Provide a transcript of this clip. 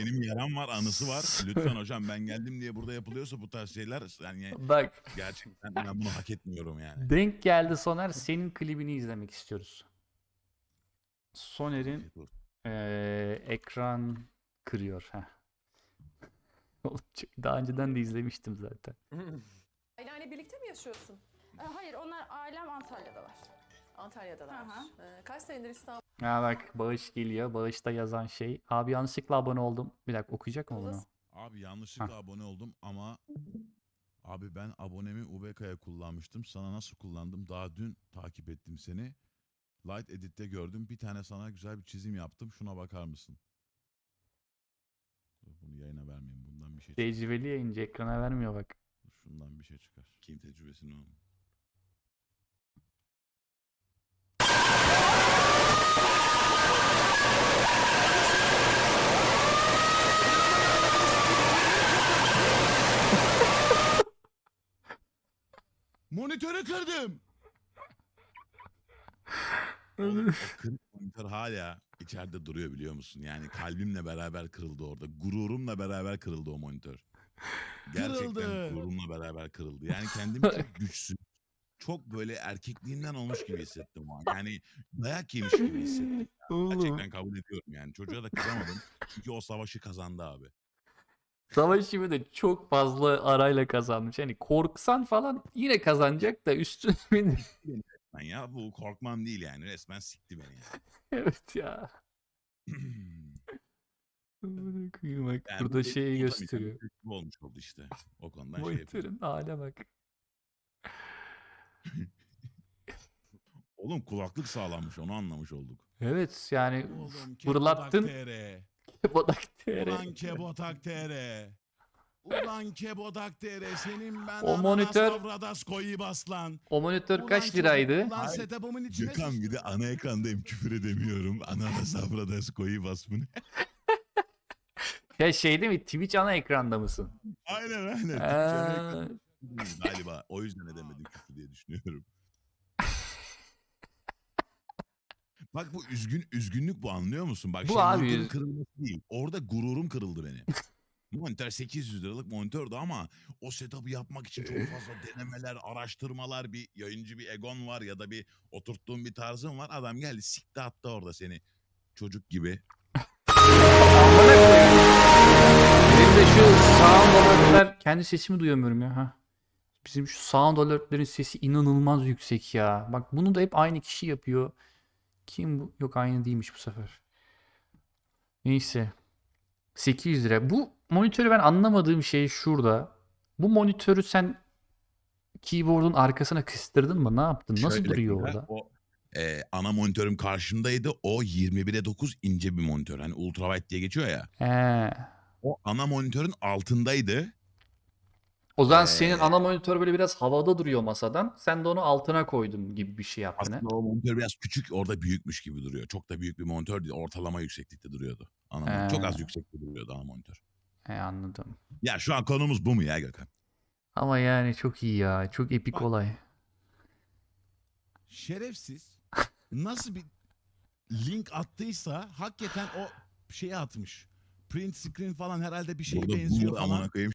yaran var, anısı var. Lütfen hocam ben geldim diye burada yapılıyorsa bu tarz şeyler yani Bak gerçekten ben bunu hak etmiyorum yani. denk geldi Soner senin klibini izlemek istiyoruz. Soner'in eee, ekran kırıyor. Heh. Oğlum, çok- Daha önceden de izlemiştim zaten. Ailenle birlikte mi yaşıyorsun? Ee, Hayır onlar ailem Antalya'dalar. Antalya'dalar. Hı hı. Ee, kaç senedir İstanbul'da? Ha bak bağış geliyor. Bağışta yazan şey. Abi yanlışlıkla abone oldum. Bir dakika okuyacak mı bunu? Abi yanlışlıkla abone oldum ama abi ben abonemi UBK'ya kullanmıştım. Sana nasıl kullandım? Daha dün takip ettim seni. Light Edit'te gördüm. Bir tane sana güzel bir çizim yaptım. Şuna bakar mısın? Dur, Bunu yayına vermeyeyim. Bundan bir şey çıkar. Tecrübeli yayıncı ekrana vermiyor bak. Şundan bir şey çıkar. Kim tecrübesini o? Monitörü kırdım. Oğlum, o kırık monitör hala içeride duruyor biliyor musun? Yani kalbimle beraber kırıldı orada. Gururumla beraber kırıldı o monitör. Gerçekten Kırıldı. gururumla beraber kırıldı. Yani kendimi çok güçsüz, çok böyle erkekliğinden olmuş gibi hissettim o an. Yani dayak yemiş gibi hissettim. Gerçekten kabul ediyorum yani. Çocuğa da kıramadım. Çünkü o savaşı kazandı abi. Savaş gibi de çok fazla arayla kazanmış. Hani korksan falan yine kazanacak da üstüne bindir. Ben ya bu korkmam değil yani. Resmen sikti beni yani. evet ya. Amına koyayım bak Yani burada bu şeyi benim gösteriyor. tecrübe olmuş oldu işte. O konudan şey yapıyorum. Monitörün hale bak. Oğlum kulaklık sağlanmış onu anlamış olduk. Evet yani Oğlum fırlattın. TR. Bodak TR. Ulan Kebotak TR. Ulan Kebotak TR senin ben O monitör- avradas koyu bas lan. O monitör Ulan kaç liraydı? Ulan Hayır. setup'ımın içine Gökhan bir de ana ekrandayım küfür edemiyorum. Ananas avradas koyu bas bunu. Ya şey değil mi? Twitch ana ekranda mısın? aynen aynen. Aa, Galiba o yüzden edemedim küfür diye düşünüyorum. Bak bu üzgün üzgünlük bu anlıyor musun? Bak Bu şey, abi kırılması değil. Orada gururum kırıldı benim. Monitör 800 liralık monitördu ama o setup'ı yapmak için çok fazla denemeler, araştırmalar, bir yayıncı bir egon var ya da bir oturttuğun bir tarzın var. Adam geldi sikti attı orada seni. Çocuk gibi. Benim de şu sound alertler kendi sesimi duyamıyorum ya. Ha. Bizim şu sound alertlerin sesi inanılmaz yüksek ya. Bak bunu da hep aynı kişi yapıyor. Kim bu? Yok aynı değilmiş bu sefer. Neyse. 800 lira. Bu monitörü ben anlamadığım şey şurada. Bu monitörü sen keyboard'un arkasına kıstırdın mı? Ne yaptın? Nasıl Şöyle duruyor kanka, orada? O, e, ana monitörüm karşımdaydı. O 21'e 9 ince bir monitör. Hani ultrawide diye geçiyor ya. He. O ana monitörün altındaydı. O zaman Ee, senin ana monitör böyle biraz havada duruyor masadan. Sen de onu altına koydun gibi bir şey yaptın. he? Aslında o monitör biraz küçük orada büyükmüş gibi duruyor. Çok da büyük bir monitör değil. Ortalama yükseklikte duruyordu. Ana monitör. Çok az yüksekte duruyordu ana monitör. He anladım. Ya şu an konumuz bu mu ya Gökhan? Ama yani çok iyi ya. Çok epik Bak. olay. Şerefsiz nasıl bir link attıysa hakikaten o şeyi atmış. Print screen falan herhalde bir şeye Burada benziyor boomer falan. amına koyayım